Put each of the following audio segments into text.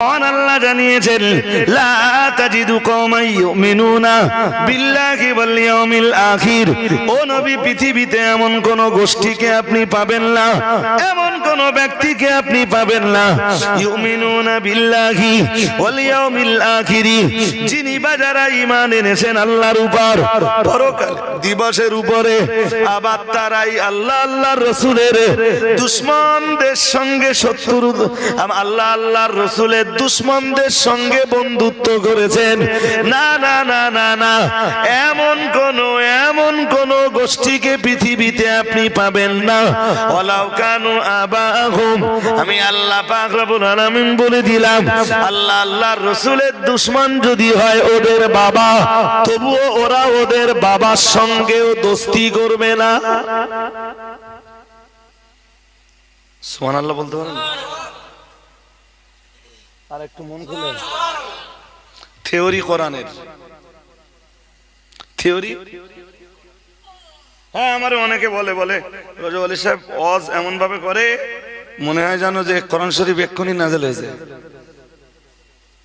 মহান আল্লাহ জানিয়েছেন, লা তাজিদু কওমান ইউমিনুনা বিল্লাহি ওয়াল ইয়াউমিল আখির। ও নবী, পৃথিবীতে এমন কোন গোষ্ঠীকে আপনি পাবেন না, এমন কোন ব্যক্তিকে আপনি পাবেন না। ইউমিনুনা বিল্লাহি ওয়াল ইয়াউমিল যিনি বা যারা ঈমান এনেছেন আল্লাহর উপর, পরকাল দিবসের উপরে, আবার তারাই আল্লাহ আল্লাহর সঙ্গে শত্রু আল্লাহ আল্লাহর রসুলের দুশ্মনদের সঙ্গে বন্ধুত্ব করেছেন। না না না না না। এমন কোন এমন কোন গোষ্ঠীকে পৃথিবীতে আপনি পাবেন না। ওলাও কানু আবাহুম। আমি আল্লাহ পাক রব্বুল আলামিন বলে দিলাম, আল্লাহ, আল্লাহর রসুলের দুশ্মন যদি হয় ওদের বাবা, তবুও ওরা ওদের বাবার সঙ্গেও দোস্তি করবে না। সোমান আল্লাহ বলতে পারেন? আর একটু মন খুলে। থিওরি কোরআনের। থিওরি? হ্যাঁ আমার অনেকে বলে বলে। রজব আলী সাহেব অজ এমন ভাবে করে মনে হয় জানো যে কোরআন শরীফ এক্ষুনি নাজেল হয়েছে।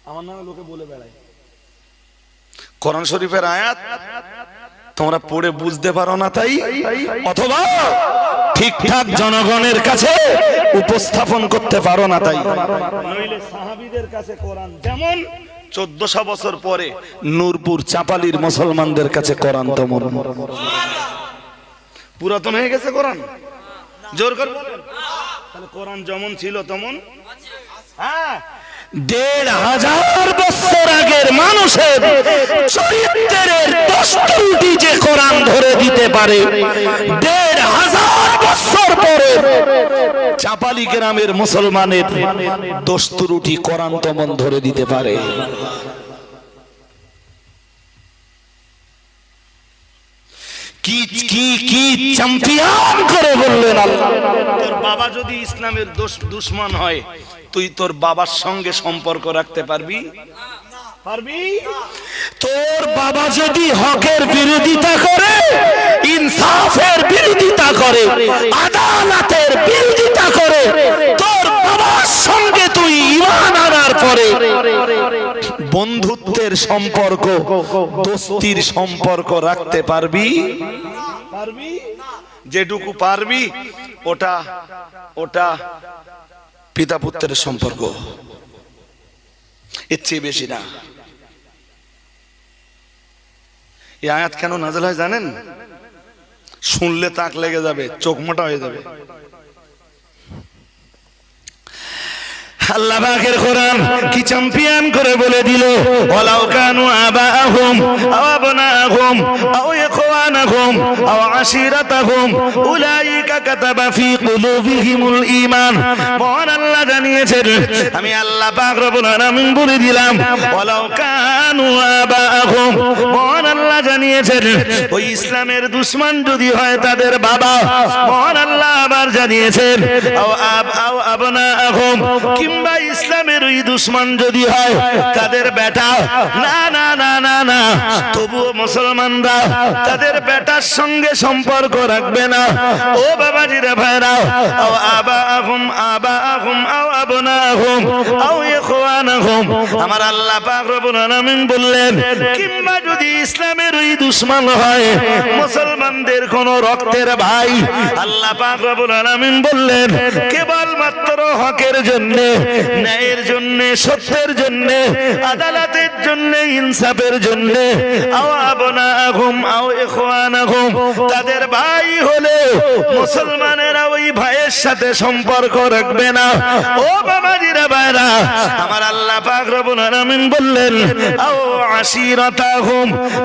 আমার নামে লোকে বলে বেড়ায়। কোরআন শরীফের আয়াত তোমরা পড়ে বুঝতে পারো না তাই? অথবা ঠিকঠাক জনগণের কাছে উপস্থাপন করতে পারো না তাই? নইলে সাহাবীদের কাছে কোরআন যেমন চোদ্দশো বছর পরে নূরপুর চাপালির মুসলমানদের কাছে কোরআন তেমন পুরাতন হয়ে গেছে কোরআন? জোর করে কোরআন যেমন ছিল তেমন? হ্যাঁ দেড় হাজার বছর আগের মানুষের চরিত্রের দশ ত্রুটি যে কোরআন ধরে দিতে পারে, দেড় হাজার বছর পরে চাপালি গ্রামের মুসলমানের দোষ ত্রুটি কোরআন তেমন ধরে দিতে পারে। বললেন তোর বাবা যদি ইসলামের দুশ্মন হয় তুই তোর বাবার সঙ্গে সম্পর্ক রাখতে পারবি? পারবি? তোর বাবা যদি হকের বিরোধিতা করে ইনসাফের বিরোধিতা করে আদালতের বিরোধিতা করে তোর বাবার সঙ্গে তুই ইমান আনার পরে বন্ধুত্বের সম্পর্ক দোস্তির সম্পর্ক রাখতে পারবি? পারবি? যেটুকু পারবি ওটা ওটা পিতা পুত্রের সম্পর্ক চেয়ে বেশি না। এই আয়াত কেন নাজল হয় জানেন? শুনলে তাক লেগে যাবে, চোখ মোটা হয়ে যাবে। আল্লাহ কোরআন কি করে বলে দিল? ওয়ালাউ কানু আবাহুম আও আবনাহুম আও ইখওয়ানাহুম আও আশিরাতাহুম উলাইকা কাতাবা ফি কুলুবিহিমুল ঈমান মহান আল্লাহ জানিয়েছেন, আমি আল্লাহ পাক রব্বুল আলামিন বলে দিলাম, ওয়ালাউ কানু আবাহুম মহান আল্লাহ জানিয়েছেন, ওই ইসলামের দুশমন যদি হয় তাদের বাবা। মহান আল্লাহ আবার জানিয়েছেন, আও আব, আও আবনাহুম কিংবা ইসলামের ওই দুশ্মন যদি হয় তাদের বেটা। না না না না না। তবুও মুসলমানরা তাদের বেটার সঙ্গে সম্পর্ক রাখবে না। ও বাবাজিরা ভাইরা, আও আবা আহুম আবা আহুম আও আবনা আহুম আও ইখওয়ানাহুম। আমার আল্লাহ পাক রব্বুল আলামিন বললেন কিংবা যদি ইসলামের ওই দুশ্মন হয়, মুসলমানদের কোন রক্তের ভাই। আল্লাহ পাক রব্বুল আলামিন বললেন কেবল মাত্র হকের জন্য, ন্যায়ের জন্য, সত্যের জন্য, আদালতের জন্য, ইনসাফের জন্য, আও আবনা আগুম আও ইখওয়ান তাদের ভাই হলে মুসলমানেরা ওই ভাইয়ের সাথে সম্পর্ক রাখবে না। ও বাবাজিরা ভাইরা, আমার আল্লাহ পাক রব্বুল আলামিন বললেন, আও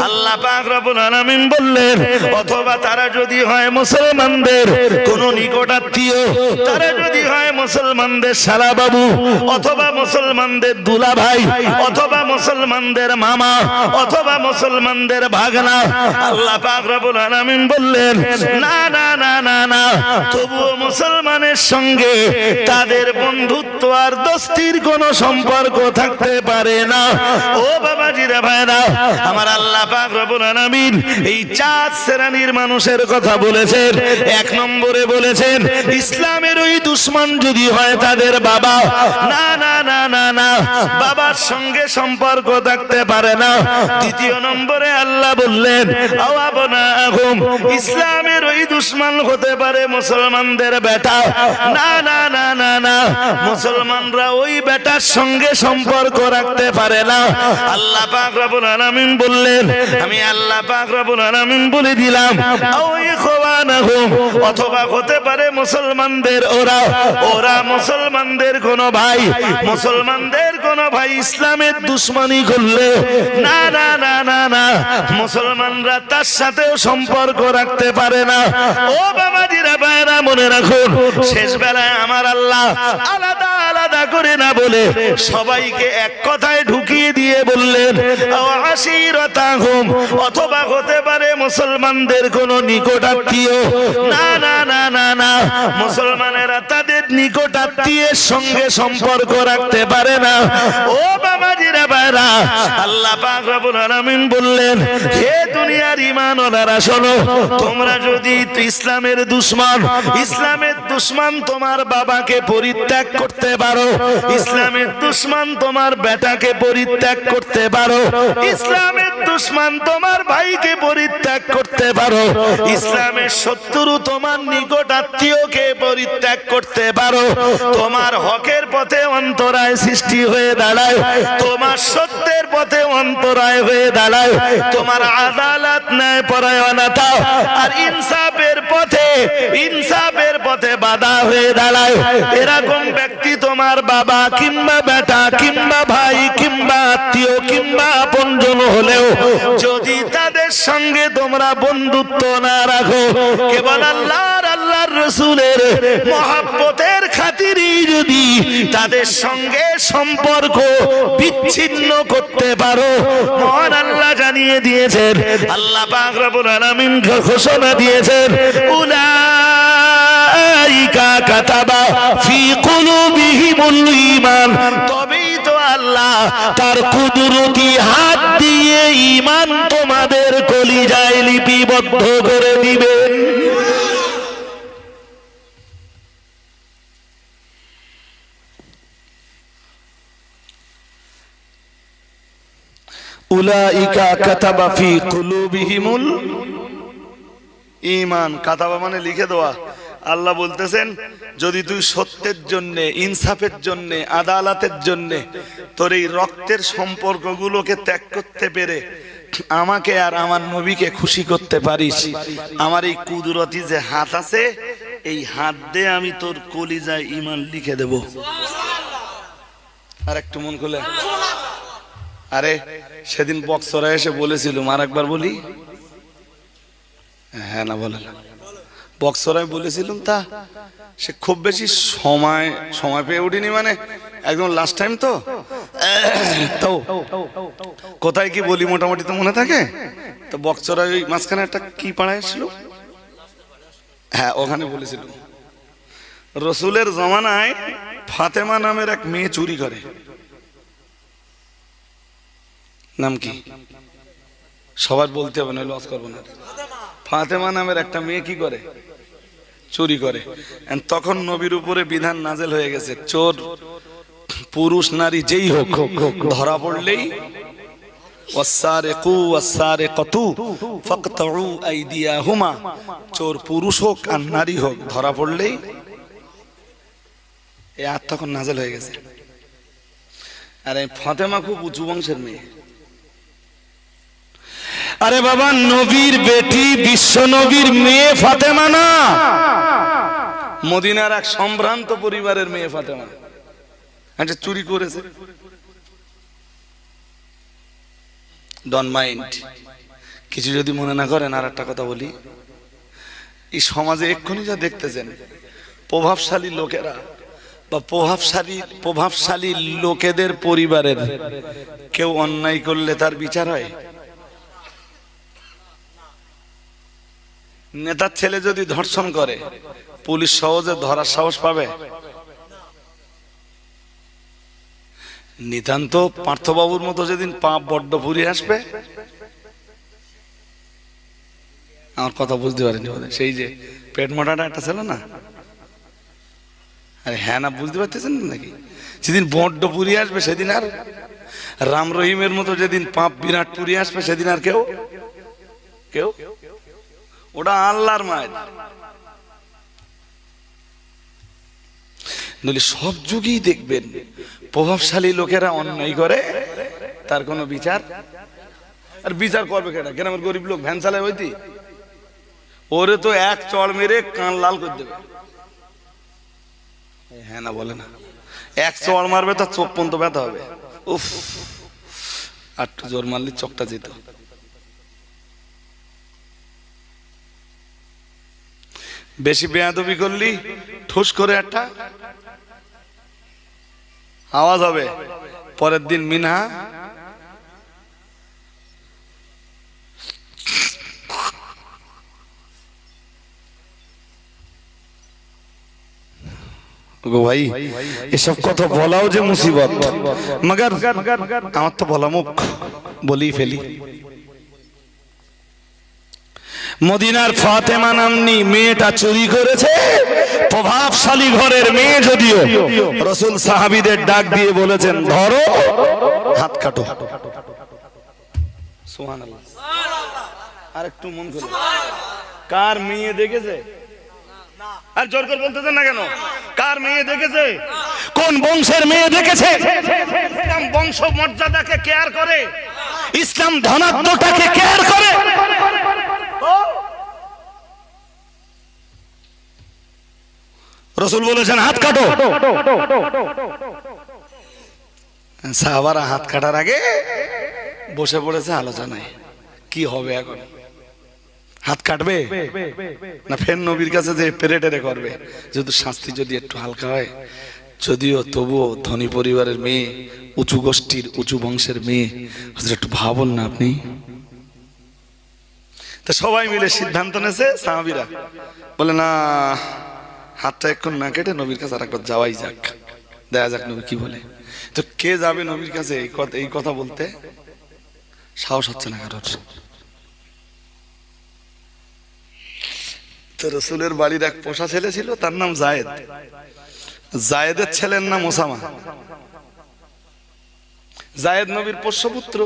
আল্লাহ পাক বললেন, অথবা তারা যদি হয় মুসলমানদের কোন নিকটাত্মীয়, তারা যদি হয় মুসলমানদের সারা বাবু অথবা মুসলমানদের দুলা ভাই অথবা মুসলমানদের মামা, অথবা মুসলমানদের ভাগনা। আল্লাহ পাক আলামিন বললেন, না না না না না। তবুও মুসলমানের সঙ্গে তাদের বন্ধুত্ব আর দোস্তির কোনো সম্পর্ক থাকতে পারে না। ও ভাইরা, আমার আল্লাহ পাক আলামিন এই চার শ্রেণির মানুষের কথা বলেছেন। এক নম্বরে বলেছেন, ইসলামের ওই দুশ্মন যদি হয় তাদের বাবা। না না না না না, বাবার সঙ্গে সম্পর্ক থাকতে পারে না। দ্বিতীয় নম্বরে আল্লাহ বললেন ইসলামের ওই দুশ্মন হতে পারে মুসলমানদের বেটা। না না না না না। মুসলমানরা ওই বেটার সঙ্গে সম্পর্ক রাখতে পারে না। আল্লাহ আলামিন বললেন, আমি আল্লাহ আলামিন বলে দিলাম ইখওয়ানাহুম। অথবা হতে পারে মুসলমানদের ওরা। ওরা মুসলমানদের কোন ভাই, মুসলমানদের কোন ভাই ইসলামের দুশ্মনী করলে, না না না না না। মুসলমানরা তার সাথেও সম্পর্ক রাখতে পারে না। ও বাবাজিরা ভাইরা মনে রাখুন, শেষ বেলায় আমার আল্লাহ আলাদা আলাদা করে না বলে সবাইকে এক কথায় ঢুকিয়ে দিয়ে বললেন আশিরতাহুম অথবা হতে পারে মুসলমানদের কোন নিকটাত্মীয় না না না না না, মুসলমানেরা তাদের নিকটাত্মীয়ের সঙ্গে সম্পর্ক রাখতে পারে না। ও বাবাজিরা বাইরা আল্লাহ পাক রব্বুল আলামিন বললেন, হে দুনিয়ার ঈমানওয়ালারা শোনো। তোমরা যদি ইসলামের দুশমন ইসলামের দুশমন তোমার বাবাকে পরিত্যাগ করতে পারো। ইসলামের দুশমন তোমার বেটাকে পরিত্যাগ করতে পারো। ইসলামের দুশমন তোমার ভাইকে পরিত্যাগ করতে পারো। ইসলামের শত্রু তোমার নিকট আত্মীয়কে পরিত্যাগ করতে পারো। তোমার হকের পথে অন্তরায় সৃষ্টি হয়ে দাঁড়ায়। তোমার সত্যের পথে অন্তরায় হয়ে দাঁড়ায়। তোমার আদালত ন্যায় পরায়ণতা আর ইনসাফের পথে ইনসাফের পথে বাধা হয়ে দাঁড়ায়। এরকম ব্যক্তি তোমার বাবা কিংবা বেটা, কিংবা ভাই, কিংবা আত্মীয়, কিংবা আপনজন হলেও যদি তাদের সঙ্গে তোমরা বন্ধুত্ব না রাখো, কেবল আল্লাহর আল্লাহর রসুলের মহাব্বতের খাতিরই যদি তাদের সঙ্গে সম্পর্ক বিচ্ছিন্ন করতে পারো, মহান আল্লাহ জানিয়ে দিয়েছেন, আল্লাহ পাক আলামিন ঘোষণা দিয়েছেন ঈমান। তবেই তো আল্লাহ তার কুদরতি হাত দিয়ে ঈমান তোমাদের কলিজায় লিপিবদ্ধ করে দিবেন। উলাইকা কাতাবা ফি কুলুবিহিমুল ঈমান। কাতাবা মানে লিখে দেওয়া। আল্লাহ বলতেছেন যদি তুই সত্যের জন্য ইনসাফের জন্য আদালতের জন্য তোর এই রক্তের সম্পর্কগুলোকে ত্যাগ করতে পেরে আমাকে আর আমার নবীকে খুশি করতে পারিস। আমার এই কুদরতি যে হাত আছে এই হাত দিয়ে আমি তোর কলিজায় ইমান লিখে দেব। আর একটু মন খুলে। আরে, সেদিন বক্সরা এসে বলেছিলুম আর একবার বলি? হ্যাঁ না, বলেন। বক্সরায় বলেছিলাম তা, সে খুব বেশি সময় সময় পেয়ে উঠিনি মানে একদম লাস্ট টাইম তো? তো, কোথায় কি বলি মোটামুটি তো মনে থাকে? তো বক্সরায় ওই মাঝখানে একটা কি পাড়ায় ছিল হ্যাঁ ওখানে বলেছিল, রসুলের জমানায় ফাতেমা নামের এক মেয়ে চুরি করে। নাম কি? সবার বলতে হবে না লস করব না। ফাতেমা নামের একটা মেয়ে কি করে? চুরি করে। তখন নবীর উপরে বিধান নাজেল হয়ে গেছে, চোর, পুরুষ, নারী, যেই হোক, ধরা পড়লেই চোর, পুরুষ হোক আর নারী হোক, ধরা পড়লেই এই আয়াত তখন নাজেল হয়ে গেছে। আর এই ফাতেমা খুব উঁচু বংশের মেয়ে। আরে বাবা, নবীর বেটি, বিশ্ব নবীর মেয়ে ফাতেমা না? মদিনার এক সম্ভ্রান্ত পরিবারের মেয়ে ফাতেমা। একটা চুরি করেছে। ডন মাইন্ড কিছু যদি মনে না করেন আর একটা কথা বলি। এই সমাজে এক্ষুনি যা দেখতেছেন, প্রভাবশালী লোকেরা বা প্রভাবশালী প্রভাবশালী লোকেদের পরিবারের কেউ অন্যায় করলে তার বিচার হয়? নেতার ছেলে যদি ধর্ষণ করে, পুলিশ সহজে ধরার সাহস পাবে? নিতান্ত পার্থবাবুর মতো যেদিন পাপ বড্ড ফুরিয়ে আসবে? আমার কথা বুঝতে পারেনি সেই যে পেট মোটাটা একটা ছিল না? আরে হ্যাঁ না, বুঝতে পারতেছেন নাকি? যেদিন বড্ড পুরিয়ে আসবে, সেদিন আর রাম রহিমের মতো যেদিন পাপ বিরাট পুরিয়ে আসবে, সেদিন আর কেউ? কেউ? ওটা আল্লাহর মায়ের। নইলে সব যুগেই দেখবেন প্রভাবশালী লোকেরা অন্যায় করে, তার কোনো বিচার। আর বিচার করবে কেনা গ্রামের গরিব লোক, ভ্যান হইতি ওরে তো এক চড় মেরে কান লাল করে দেবে। হ্যাঁ না, বলে না। এক চড় মারবে তার চোখ পর্যন্ত ব্যথা হবে। উফ আর জোর মারলে চোখটা যেত। বেশি বেয়াদবি করলি ঠুস করে একটা। আওয়াজ হবে। পরের দিন মিনা গো ভাই এসব কথা বলাও যে মুসিবত। মগর আমার তো বলা মুখ বলি ফেলি। মদিনার ফাতেমা নামনি মেয়েটা চুরি করেছে। প্রভাবশালী ঘরের মেয়ে যদিও। রসুল সাহাবিদের ডাক দিয়ে বলেছেন, ধরো, হাত কাটো। আর একটু কার মেয়ে দেখেছে? আর বলতেছেন না কেন? কার মেয়ে দেখেছে? কোন বংশের মেয়ে দেখেছে? বংশ মর্যাদাকে কেয়ার করে। ইসলাম ধনাত্মটাকে কেয়ার করে। রসুল বলেছেন হাত কাটো। সাহাবারা হাত কাটার আগে বসে পড়েছে আলোচনায় কি হবে এখন? হাত কাটবে? না ফের নবীর কাছে যে পেরেটেরে করবে? যেহেতু শাস্তি যদি একটু হালকা হয় যদিও তবুও ধনী পরিবারের মেয়ে উঁচু গোষ্ঠীর উঁচু বংশের মেয়ে একটু ভাবুন না আপনি। তা সবাই মিলে সিদ্ধান্ত নেছে সাহাবিরা। বলে, না, হাতটা এখন না কেটে নবীর কাছে আর একবার যাওয়াই যাক। দেখা যাক নবী কি বলে। তো কে যাবে নবীর কাছে এই কথা এই কথা বলতে? সাহস হচ্ছে না কারোর। তো রসুলের বাড়ির এক পোষা ছেলে ছিল, তার নাম জায়েদ। জায়েদের ছেলের নাম ওসামা। জায়েদ নবীর পোষ্যপুত্র।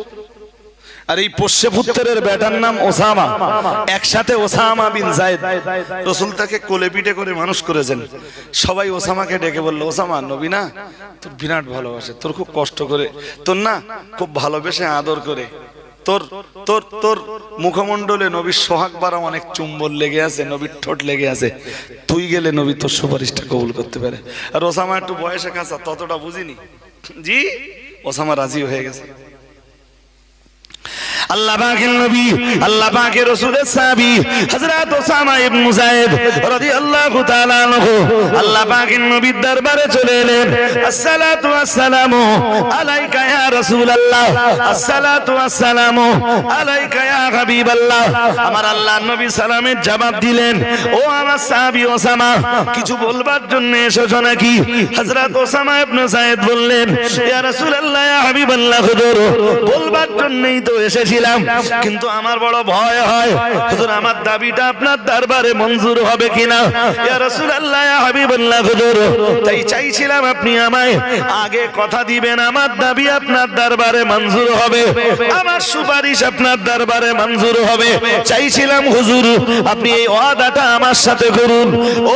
আর এই পোষ্যপুত্রের বেটার নাম ওসামা। একসাথে ওসামা বিন জায়েদ। রসুল তাকে কোলে পিঠে করে মানুষ করেছেন। সবাই ওসামাকে ডেকে বলল, ওসামা, নবী না? তোর বিরাট ভালোবাসে, তোর খুব কষ্ট করে। তোর না খুব ভালোবেসে আদর করে। তোর তোর তোর মুখমণ্ডলে নবীর সোহাগ বারা অনেক চুম্বল লেগে আছে, নবীর ঠোঁট লেগে আছে। তুই গেলে নবী তোর সুপারিশটা কবুল করতে পারে। আর ওসামা একটু বয়সে কাঁচা, ততটা বুঝিনি। জি, ওসামা রাজি হয়ে গেছে। আল্লাহ পাকের নবী, আল্লাহ পাকের সাহাবী হযরত ওসামা ইবনে যায়েদ রাদিয়াল্লাহু তাআলা আনহু আল্লাহ পাকের নবীর দরবারে চলে এলেন। আসসালাতু আলাইকা ইয়া রাসূলুল্লাহ। আসসালাতু আলাইকা ইয়া হাবিবাল্লাহ। আমার নবী সালামের জবাব দিলেন, ও আমার সাহাবী ওসামা, কিছু বলবার জন্য এসেছ নাকি? হযরত ওসামা ইবনে যায়েদ বললেন, ইয়া রাসূলুল্লাহ, ইয়া হাবিবাল্লাহ, হুজুর, বলবার জন্যই তো এসেছিলাম কিন্তু আমার বড় ভয় হয়। আমার দাবিটা আপনার দরবারে মঞ্জুর হবে কিনা? তাই চাইছিলাম আপনি আমায় আগে কথা দিবেন, আমার দাবি আপনার দরবারে মঞ্জুর হবে। আমার সুপারিশ আপনার দরবারে মঞ্জুর হবে। চাইছিলাম হুজুর, আপনি এই ওয়াদাটা আমার সাথে করুন।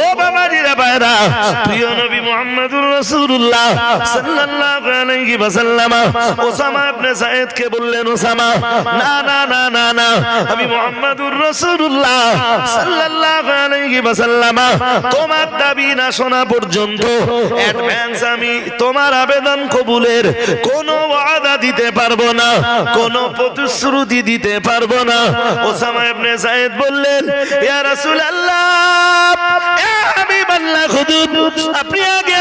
ও বাবাজিরা বললেন, ওসামা আবেদন কবুলের কোনো ওয়াদা দিতে পারব না, কোনো প্রতিশ্রুতি দিতে পারব না। ওসামা ইবনে যায়েদ বললেন আপনি আগে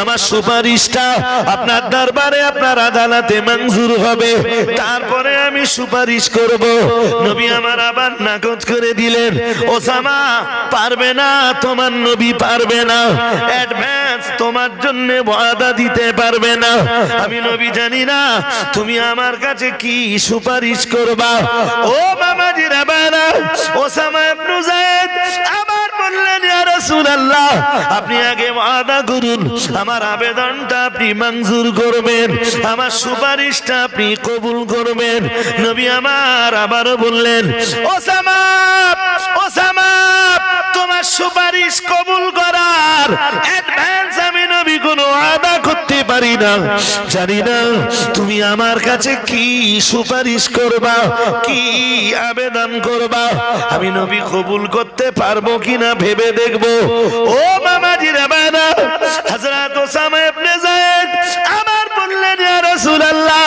আমার সুপারিশটা আপনার দরবারে, আপনার আদালতে মঞ্জুর হবে। তারপরে আমি সুপারিশ করব। নবী আমার আবার নাকচ করে দিলেন, ওসামা, পারবে না, তোমার নবী পারবে না। অ্যাডভান্স তোমার জন্য ওয়াদা দিতে পারবে না। আমি নবী জানি না, তুমি আমার কাছে কি সুপারিশ করবা? ও মামাজি রাবানা ওসামা ইবনে যায়েদ আবার বললেন রাসূলুল্লাহ, আপনি আগে ওয়াদা করুন। আমার আবেদনটা আপনি মঞ্জুর করবেন। আমার সুপারিশটা আপনি কবুল করবেন। নবী আমার আবারও বললেন, ওসামা ওসামা, তোমার সুপারিশ কবুল করার না, জানি না, তুমি আমার কাছে কি সুপারিশ করবা, কি আবেদন করবা, আমি নবী কবুল করতে পারব কিনা ভেবে দেখব। ও মামাজি রাবানা হযরত ওসামা ইবনে যায়েদ, আমার বললেন, ইয়া রাসূলুল্লাহ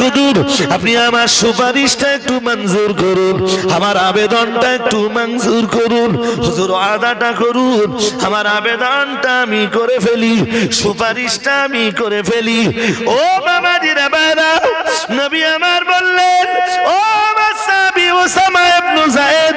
হুজুর, আপনি আমার সুপারিশটা একটু মঞ্জুর করুন, আমার আবেদনটা একটু মঞ্জুর করুন, হুজুর আদাটা করুন, আমার আবেদনটা আমি করে ফেলি, সুপারিশটা আমি করে ফেলি। ও বাবাজি রাবানা নবী আমার বললেন, ও মাসাবি Osama ibn Zayed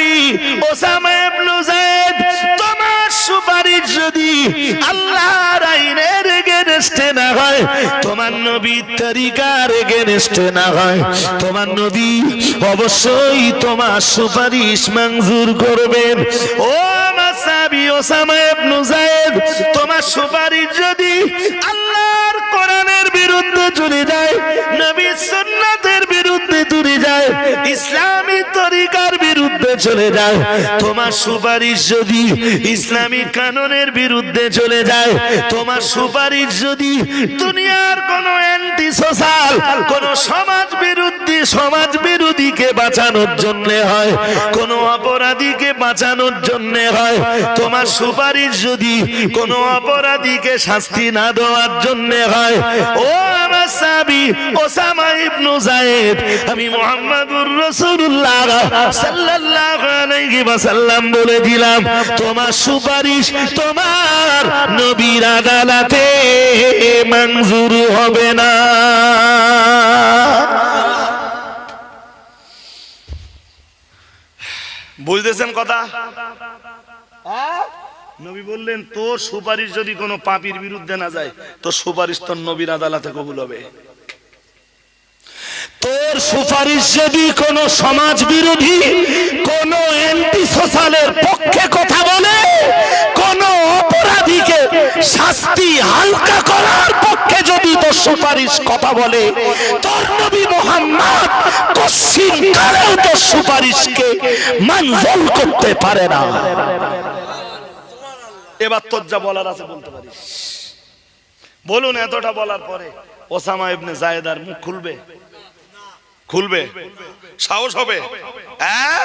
Osama ibn Zayed তোমার সুপারিশ যদি আল্লাহর আইনের এগেনস্টে না হয়, তোমার নবীর তরিকার না হয়, তোমার নবী অবশ্যই তোমার সুপারিশ মঞ্জুর করবেন। ও ওসামা যায়েদ তোমার সুপারিশ যদি আল্লাহর কোরআনের বিরুদ্ধে চলে যায় সুন্নাতের বিরুদ্ধে যায়, ইসলামী চলে যায়। তোমার সুপারিশ যদি ইসলামী কানুনের বিরুদ্ধে চলে যায়, তোমার সুপারিশ যদি দুনিয়ার কোন অ্যান্টি সোশ্যাল কোন সমাজ বিরুদ্ধে, সমাজ বিরোধীকে বাঁচানোর জন্য হয়। কোন অপরাধীকে বাঁচানোর জন্য হয়। তোমার সুপারিশ যদি কোন অপরাধীকে শাস্তি না দেওয়ার জন্য হয়। ও আমার সাবি ওসামা ইবনু যায়েদ, আমি মুহাম্মাদুর রাসূলুল্লাহ সাল্লাল্লাহু আলাইহি ওয়াসাল্লাম বলে দিলাম, তোমার সুপারিশ তোমার নবীর আদালতে মঞ্জুর হবে না। বুঝতেছেন কথা হ্যাঁ? নবী বললেন তোর সুপারিশ যদি কোনো পাপির বিরুদ্ধে না যায় তোর সুপারিশ তোর নবীর আদালতে কবুল হবে তোর সুপারিশ যদি কোন সমাজ বিরোধী কোন অ্যান্টি সোশ্যালের পক্ষে কথা বলে, কোন অপরাধীকে শাস্তি হালকা করার পক্ষে যদি তোর সুপারিশ কথা বলে, তোর নবী মোহাম্মদ কশ্চিন তোর সুপারিশকে মঞ্জুর করতে পারে না। এবার তোর যা বলার আছে বলতে পারিস। বলুন এতটা বলার পরে ওসামা ইবনে জায়েদার মুখ খুলবে? খুলবে? সাহস হবে? হ্যাঁ?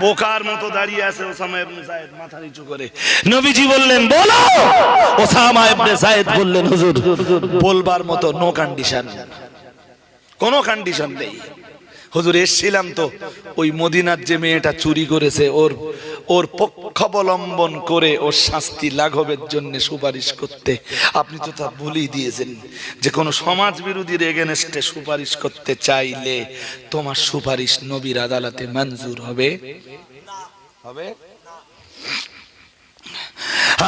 বোকার মতো দাঁড়িয়ে আছে ওসামা ইবনে জায়েদ মাথা নিচু করে। নবীজি বললেন, বলো! ওসামা ইবনে জায়েদ বললেন, হুজুর, বলবার মতো নো কন্ডিশন কোনো কন্ডিশন নেই। হুজুর এসছিলাম তো, ওই মদিনার যে মেয়েটা চুরি করেছে, ওর ওর পক্ষাবলম্বন করে ওর শাস্তি লাঘবের জন্য সুপারিশ করতে। আপনি তো তা বলেই দিয়েছেন যে, কোনো সমাজ বিরোধীর এগেনস্টে সুপারিশ করতে চাইলে তোমার সুপারিশ নবীর আদালতে মঞ্জুর হবে। হবে?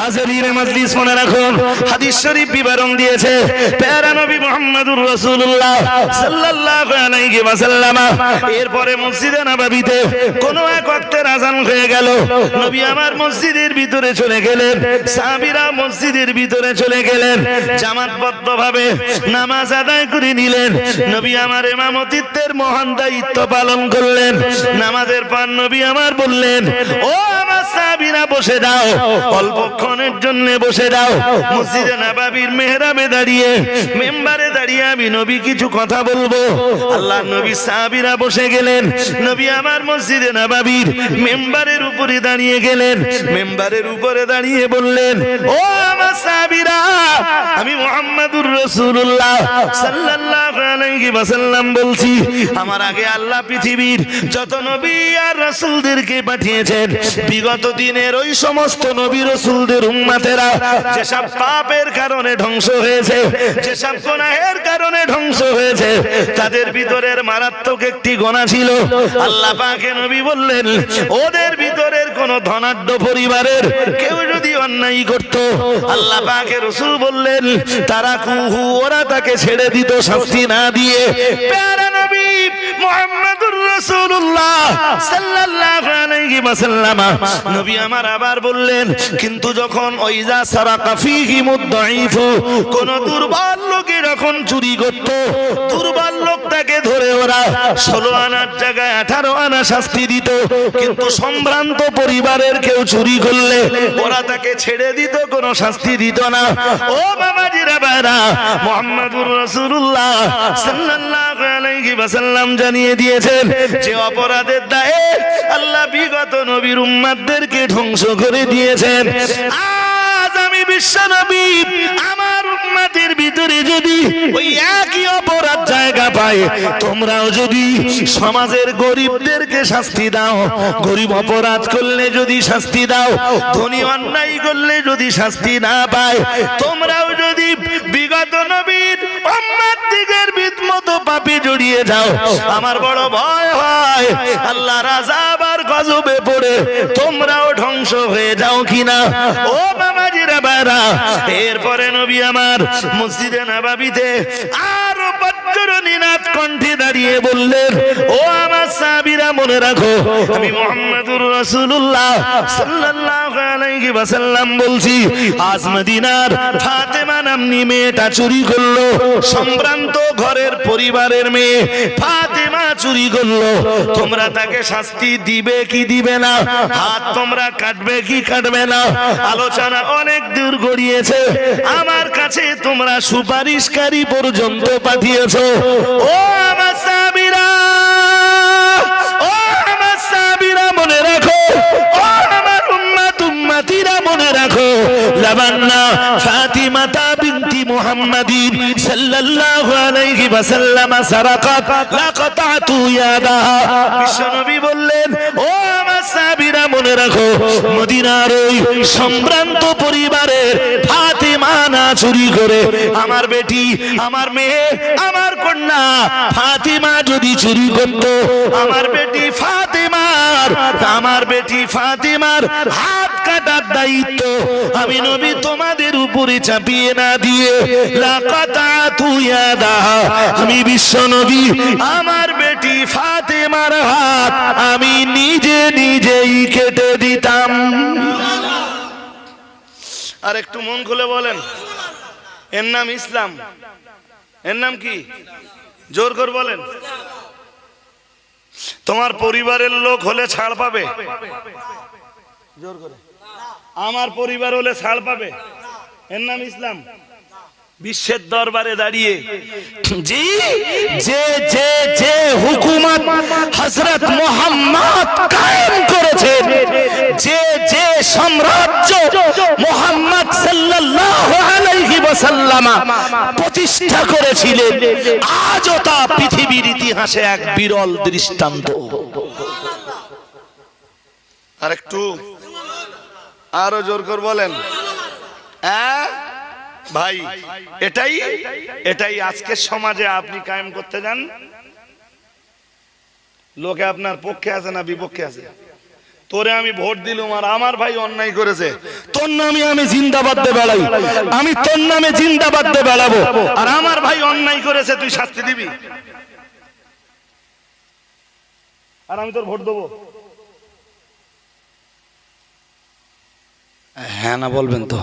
হাজারিনে মজলিস মনে রাখুন। হাদিস শরীফ বিবরণ দিয়েছে, প্যারা নবী মুহাম্মদুর রাসূলুল্লাহ সাল্লাল্লাহু আলাইহি ওয়াসাল্লাম। এরপরে মসজিদে নববীতে কোন এক ওয়াক্তের আযান হয়ে গেল। নবী আমার মসজিদের ভিতরে চলে গেলেন, সাহাবীরা মসজিদের ভিতরে চলে গেলেন, জামাতবদ্ধভাবে নামাজ আদায় করে নিলেন। নবী আমার ইমামতিত্বের মহান দায়িত্ব পালন করলেন। নামাজের পর নবী আমার বললেন, ও আমার সাহাবীরা, বসে যাও অল্প ক্ষণের জন্য বসে দাও। মসজিদে নাবাবির মেহরাবে দাঁড়িয়ে মেম্বারে দাঁড়িয়ে আমি নবী কিছু কথা বলব। আল্লাহ নবী সাহাবীরা বসে গেলেন। নবী আমার মসজিদে নাবাবির মেম্বারের উপরে দাঁড়িয়ে গেলেন। মেম্বারের উপরে দাঁড়িয়ে বললেন ও আমি মোহাম্মদুর রাসূলুল্লাহ সাল্লাল্লাহু বলছি, আমার আগে আল্লাহ পৃথিবীর যত নবী আর পাঠিয়েছেন, বিগত দিনের ওই সমস্ত নবী যেসব পাপের কারণে ধ্বংস হয়েছে, যেসব কারণে ধ্বংস হয়েছে, তাদের ভিতরের মারাত্মক একটি গোনা ছিল। আল্লাহ পাকে নবী বললেন, ওদের ভিতরের কোন ধনাঢ্য পরিবারের কেউ যদি অন্যায় করত, আল্লাহ পাকে রসুল বললেন তারা কুহু ওরা তাকে ছেড়ে দিত শাস্তি না দিয়ে। প্যারা নবী। মুহাম্মাদুর রাসূলুল্লাহ সাল্লাল্লাহু আলাইহি ওয়াসাল্লাম। নবী আমার আবার বললেন, কিন্তু যখন সারাকা ফীহি মুদ্দাইফু, কোন দুর্বল যখন চুরি করত, দুর্বল লোকটাকে ধরে ওরা ষোলো আনার জায়গায় আঠারো আনা শাস্তি দিত। কিন্তু সম্ভ্রান্ত পরিবারের কেউ চুরি করলে ওরা তাকে ছেড়ে দিত, কোনো শাস্তি দিত না। ও বাবাজিরা বারা মোহাম্মদুর রাসূলুল্লাহ সাল্লাল্লাহু আলাইহি ওয়াসাল্লাম জানিয়ে দিয়েছেন যে অপরাধের দায়ে আল্লাহ বিগত নবীর উম্মাদদেরকে ধ্বংস করে দিয়েছেন। আজ আমি বিশ্ব নবী আমার উম্মাদের ভিতরে যদি ওই একই অপরাধ জায়গা পায় তোমরাও যদি সমাজের গরিবদেরকে শাস্তি দাও, গরিব অপরাধ করলে যদি শাস্তি দাও, ধনী অন্যায় করলে যদি শাস্তি না পায়, তোমরাও যদি বিগত নবীর দিগের পাপি জড়িয়ে যাও। আমার বড় ভয় হয়। আল্লাহ রাজা আবার গজবে পড়ে। তোমরাও ধ্বংস হয়ে যাও কিনা? ও বাবাজিরা বারা এরপরে নবী আমার মসজিদে নাবাবিতে আরও বজ্র নিনাদ কণ্ঠে দাঁড়িয়ে বললেন ও আমার সাহাবীরা মনে রাখো আমি মুহাম্মাদুর রাসূলুল্লাহ সাল্লাল্লাহু আলাইহি ওয়াসাল্লাম বলছি আজ মদিনার ফাতেমা নামনি মেয়েটা চুরি করল সম্ভ্রান্ত ঘরের পরিবারের মেয়ে ফাতেমা চুরি করল। তোমরা তাকে শাস্তি দিবে কি দিবে না? হাত তোমরা কাটবে কি কাটবে না? আলোচনা অনেক দূর গড়িয়েছে। আমার কাছে তোমরা সুপারিশকারী পর্যন্ত পাঠিয়েছো। ও রাখো লাবান্না ফাতিমাতা বিনতি মুহাম্মাদিন সাল্লাল্লাহু আলাইহি ওয়াসাল্লাম সারাকাত, লাকাতাতু ইয়াদাহা বিশ্বনবী বললেন, ও আমার মনে রাখো, মদিনার ওই সম্ভ্রান্ত পরিবারের ফাতিমা না চুরি করে আমার বেটি, আমার মেয়ে, আমার কন্যা ফাতিমা যদি চুরি করত, আমার বেটি ফাতিমার, আমার বেটি ফাতিমার হাত কাটার দায়িত্ব আমি নবী তোমাদের উপরে চাপিয়ে না দিয়ে, লাকাতা তুইয়াদা আমি বিশ্ব নবী, আমার ফাতেমার হাত আমি নিজে নিজেই কেটে দিতাম। আর একটু মন খুলে বলেন। এর নাম ইসলাম। এর নাম কি? জোর করে বলেন। তোমার পরিবারের লোক হলে ছাড় পাবে? জোর করে। আমার পরিবার হলে ছাড় পাবে? এর নাম ইসলাম। বিশ্বের দরবারে দাঁড়িয়ে। জি যে যে যে হুকুমত হযরত মুহাম্মদ কায়েম করেছেন যে যে সাম্রাজ্য মুহাম্মদ সাল্লাল্লাহু আলাইহি ওয়াসাল্লাম প্রতিষ্ঠা করেছিলেন আজও তা পৃথিবীর ইতিহাসে এক বিরল দৃষ্টান্ত। আর একটু আরও জোর করে বলেন। হ্যাঁ? ভাই, এটাই এটাই আজকের সমাজে আপনি কায়েম করতে যান। লোকে আপনার পক্ষে আছে না বিপক্ষে আছে? তোরে আমি ভোট দিলুম আর আমার ভাই অন্যায় করেছে। তোর নামে আমি জিন্দাবাদ দিয়ে বেড়াই। আমি তোর নামে জিন্দাবাদ দিয়ে বেড়াবো। আর আমার ভাই অন্যায় করেছে, তুই শাস্তি দিবি। আর আমি তোর ভোট দেবো। হ্যাঁ না, বলবেন তো।